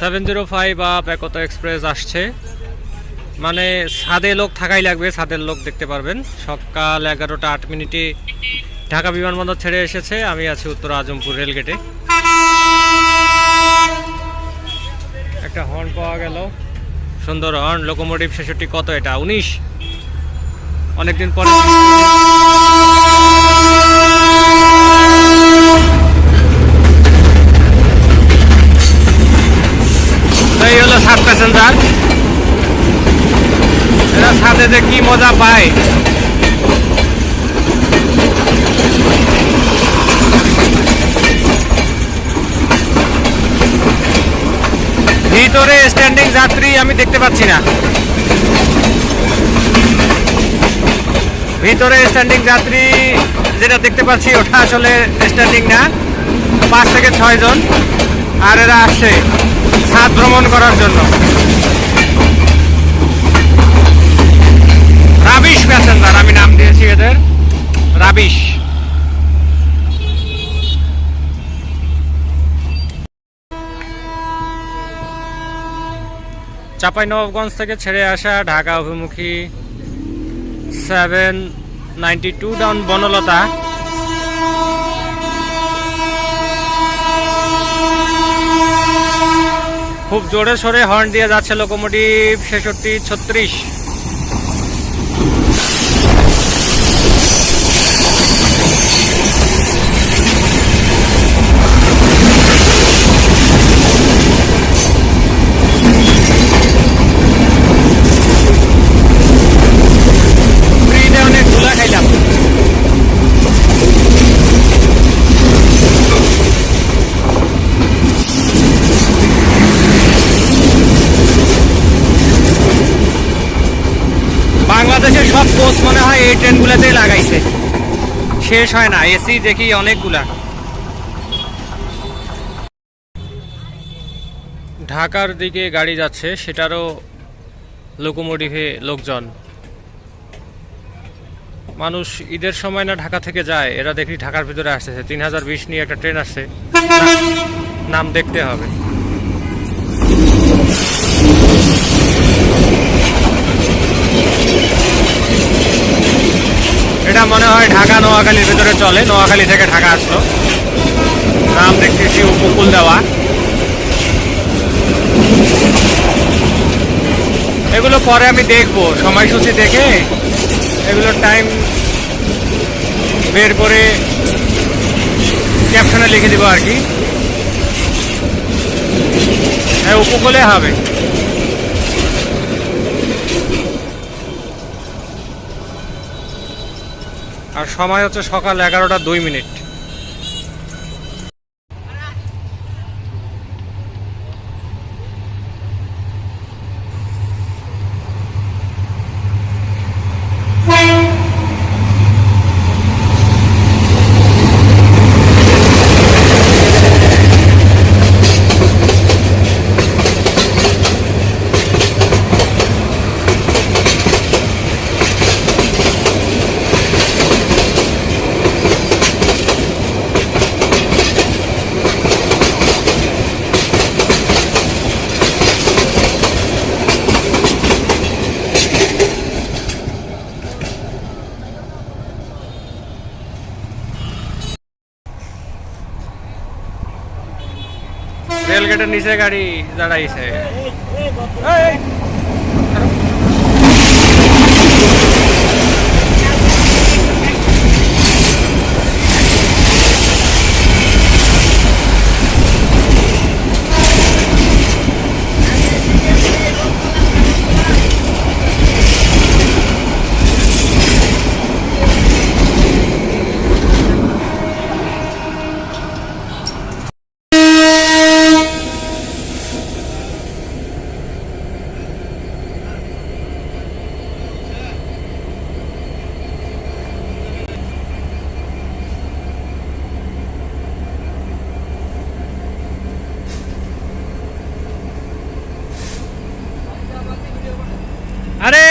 Seven zero five up Ekota express আসছে। মানে ছাদে লোক থাকাই লাগবে সাদের লোক দেখতে পারবেন। সকাল এগারোটা আট মিনিটে ঢাকা বিমানবন্দর ছেড়ে এসেছে। আমি আছি উত্তর আজমপুর রেলগেটে। একটা হর্ন পাওয়া গেল। সুন্দর হর্ন লোকোমোটিভ ছেষট্টি কত এটা? উনিশ? অনেকদিন পরে তো এই হলো সাত প্যাসেঞ্জার এরা সাথে যে কি মজা পায়। ভিতরে স্ট্যান্ডিং যাত্রী আমি দেখতে পাচ্ছি না। ভিতরে স্ট্যান্ডিং যাত্রী যেটা দেখতে পাচ্ছি, ওটা আসলে স্ট্যান্ডিং না। পাঁচ থেকে ছয় জন। আর এরা আসছে। ছাদ ভ্রমণ করার জন্য। রাবিশ প্যাসেঞ্জার, আমি নাম দিয়েছি এদের। রাবিশ। চাঁপাইনবাবগঞ্জ থেকে ছেড়ে আসা ঢাকা অভিমুখী seven ninety two down Banalata খুব জোরে সরে হর্ন দিয়ে যাচ্ছে লোকোমোটিভ ছেষট্টি ছত্রিশ। মনে হয় এই ট্রেনগুলোতেই লাগাইছে। শেষ হয় না, এসি দেখি অনেকগুলা। ঢাকার দিকে গাড়ি যাচ্ছে, সেটারও লোকোমোটিভে লোকজন। মানুষ ঈদের সময় না ঢাকা থেকে যায়, এরা দেখি ঢাকার ভিতরে আসতেছে। তিন হাজার বিশ নিয়ে একটা ট্রেন আসছে। নাম দেখতে হবে। মনে হয় ঢাকা নোয়াখালীর ভিতরে চলে। নোয়াখালী থেকে ঢাকা আসলো। নাম দেখতেছি উপকূল দেওয়া। এগুলো পরে আমি দেখব। সময়সূচি দেখে এগুলোর টাইম বের করে ক্যাপশনে লিখে দিব আর কি। হ্যাঁ উপকূলে হবে। আর সময় হচ্ছে সকাল এগারোটা দুই মিনিট। রেলগেটের নিচে গাড়ি দাঁড়াইছে এই, আরে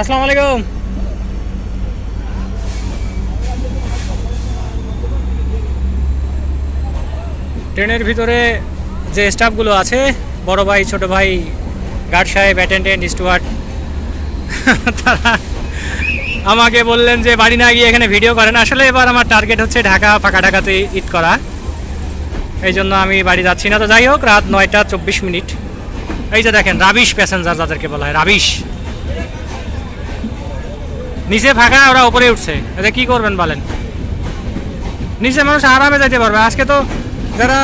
আসসালামু আলাইকুম। ট্রেনের ভিতরে যে স্টাফগুলো আছে, বড় ভাই, ছোট ভাই, গার্ড সাহেব, অ্যাটেন্ডেন্ট, স্টুয়ার্ড, তারা আমাকে বললেন যে বাড়ি না গিয়ে এখানে ভিডিও করেন। আসলে এবার আমার টার্গেট হচ্ছে ঢাকা, ফাঁকা ঢাকাতে ঈদ করা। এই জন্য আমি বাড়ি যাচ্ছি না। তো যাই হোক, রাত নয়টা চব্বিশ মিনিট। এই যে দেখেন, রাবিশ প্যাসেঞ্জার যাদেরকে বলা হয়, রাবিশ। নিচে ফাঁকা, ওরা উপরে উঠছে। এটা কি করবেন বলেন? নিচে মানুষ আরামে যাইতে পারবে। আজকে তো যারা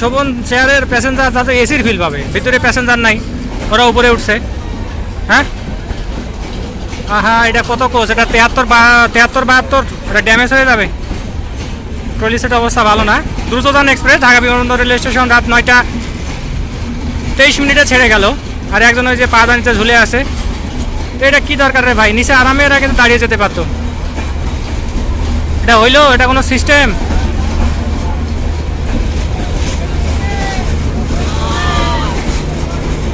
শোভন চেয়ারের প্যাসেঞ্জার তাদের এসির ফিল পাবে। ভিতরে প্যাসেঞ্জার নাই, ওরা উপরে উঠছে। হ্যাঁ? আহা, এটা কত কোচ এটা তেহাত্তর বা, তেহাত্তর বাহাত্তর? এটা ড্যামেজ হয়ে যাবে। ট্রলি সেট অবস্থা ভালো না। দ্রুতদান এক্সপ্রেস ঢাকা বিমানবন্দর রেল স্টেশন রাত নয়টা তেইশ মিনিটে ছেড়ে গেল। আর একজন ওই যে পা দানিতে ঝুলে আছে। তো এটা কি দরকার রে ভাই? নিচে আরামে এরা কিন্তু দাঁড়িয়ে যেতে পারতো। এটা হইল? এটা কোনো সিস্টেম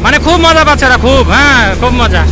মানে খুব মজা পাচ্ছে খুব হ্যাঁ খুব মজা।